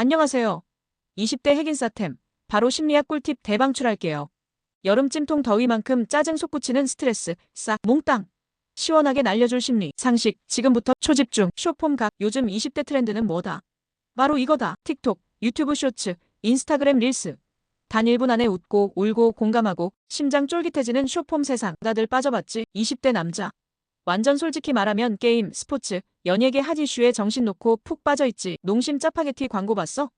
안녕하세요. 20대 핵인싸템, 바로 심리학 꿀팁 대방출할게요. 여름 찜통 더위만큼 짜증 솟구치는 스트레스, 싹, 몽땅. 시원하게 날려줄 심리, 상식, 지금부터 초집중, 쇼폼 각, 요즘 20대 트렌드는 뭐다? 바로 이거다. 틱톡, 유튜브 쇼츠, 인스타그램 릴스. 단 1분 안에 웃고, 울고, 공감하고, 심장 쫄깃해지는 쇼폼 세상. 다들 빠져봤지? 20대 남자. 완전 솔직히 말하면 게임, 스포츠, 연예계 핫 이슈에 정신 놓고 푹 빠져있지. 농심 짜파게티 광고 봤어?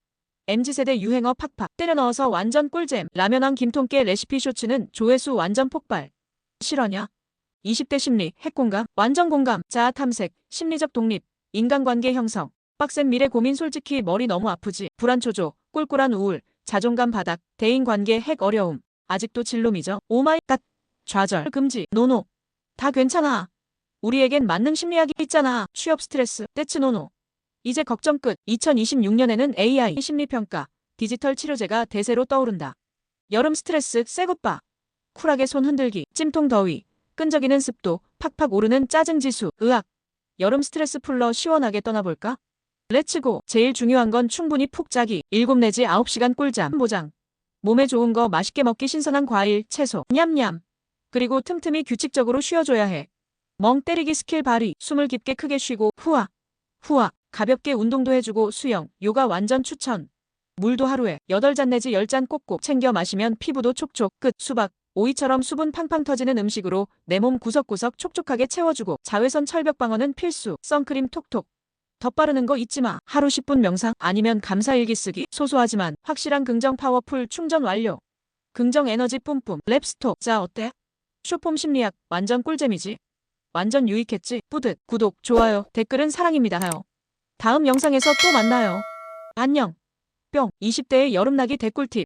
MZ세대 유행어 팍팍 때려 넣어서 완전 꿀잼. 라면왕 김통깨 레시피 쇼츠는 조회수 완전 폭발. 실화냐? 20대 심리, 핵공감, 완전 공감, 자아 탐색, 심리적 독립, 인간관계 형성, 빡센 미래 고민 솔직히 머리 너무 아프지. 불안 초조, 꿀꿀한 우울, 자존감 바닥, 대인관계 핵 어려움. 아직도 진롬이죠. 오마이 갓. 좌절, 금지, 노노. 다 괜찮아. 우리에겐 만능 심리학이 있잖아. 취업 스트레스, 떼츠 노노. 이제 걱정 끝. 2026년에는 AI 심리평가, 디지털 치료제가 대세로 떠오른다. 여름 스트레스 쎄굿바. 쿨하게 손 흔들기, 찜통 더위, 끈적이는 습도, 팍팍 오르는 짜증 지수, 의학. 여름 스트레스 풀러 시원하게 떠나볼까? 렛츠고. 제일 중요한 건 충분히 푹 자기. 7 내지 9시간 꿀잠 보장. 몸에 좋은 거 맛있게 먹기 신선한 과일, 채소, 냠냠. 그리고 틈틈이 규칙적으로 쉬어줘야 해. 멍 때리기 스킬 발휘, 숨을 깊게 크게 쉬고 후아, 후아, 가볍게 운동도 해주고 수영, 요가 완전 추천. 물도 하루에 8잔 내지 10잔 꼭꼭 챙겨 마시면 피부도 촉촉, 끝, 수박, 오이처럼 수분 팡팡 터지는 음식으로 내 몸 구석구석 촉촉하게 채워주고 자외선 철벽 방어는 필수, 선크림 톡톡. 덧바르는 거 잊지 마. 하루 10분 명상 아니면 감사일기 쓰기. 소소하지만 확실한 긍정 파워풀 충전 완료. 긍정 에너지 뿜뿜. 랩스토. 자 어때? 쇼폼 심리학 완전 꿀잼이지. 완전 유익했지? 뿌듯. 구독, 좋아요, 댓글은 사랑입니다. 다음 영상에서 또 만나요. 안녕. 뿅. 20대의 여름나기 댓꿀팁.